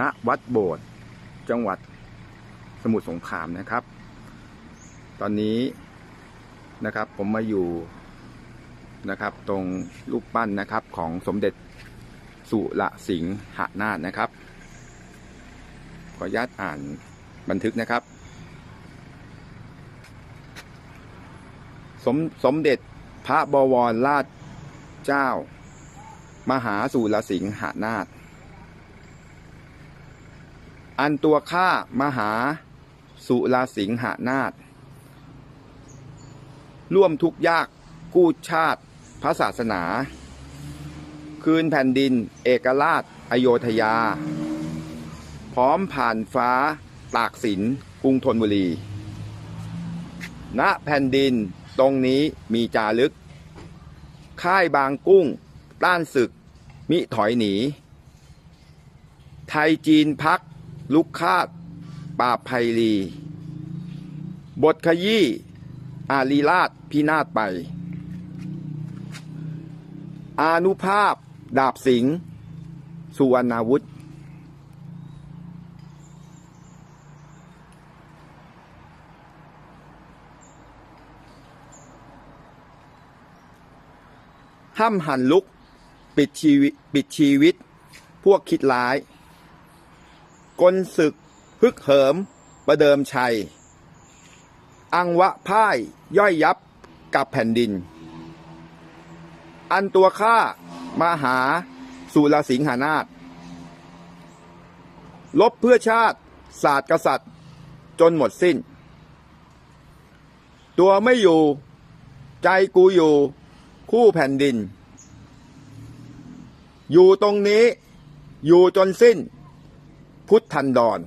ณวัดโบสถ์จังหวัดสมุทรสงครามนะครับ ตอนนี้นะครับผมมาอยู่นะครับตรงรูปปั้นนะครับของสมเด็จสุรสิงหนาถนะครับ ขออนุญาตอ่านบันทึกนะครับ สมสมเด็จพระบวรราชเจ้า มหาสุรสิงหนาถ อันตัวข้ามหาสุรสิงหนาถร่วมทุกยากกู้ชาติพระศาสนา คืนแผ่นดินเอกราชอโยธยา พร้อมผ่านฟ้าตากสินกรุงธนบุรี ณแผ่นดินตรงนี้มีจารึก ค่ายบางกุ้ง ต้านศึก มิถอยหนี ไทยจีนพัก ลุกคาดปราบภัยรีบทขยี้อารีราชพินาศไป อานุภาพดาบสิงห์สุวรรณาวุธห้ำหันลุก ปิดชีวิตปิดชีวิต พวกคิดร้าย กลศึก ฮึกเหิม ประเดิมชัย อังวะพ่ายย่อยยับกับแผ่นดิน อันตัวข้ามาหาสุรสิงหานาถลบเพื่อชาติ ศาสตร์กษัตริย์ จนหมดสิ้น ตัวไม่อยู่ ใจกูอยู่ คู่แผ่นดิน อยู่ตรงนี้ อยู่จนสิ้น พุทธันดร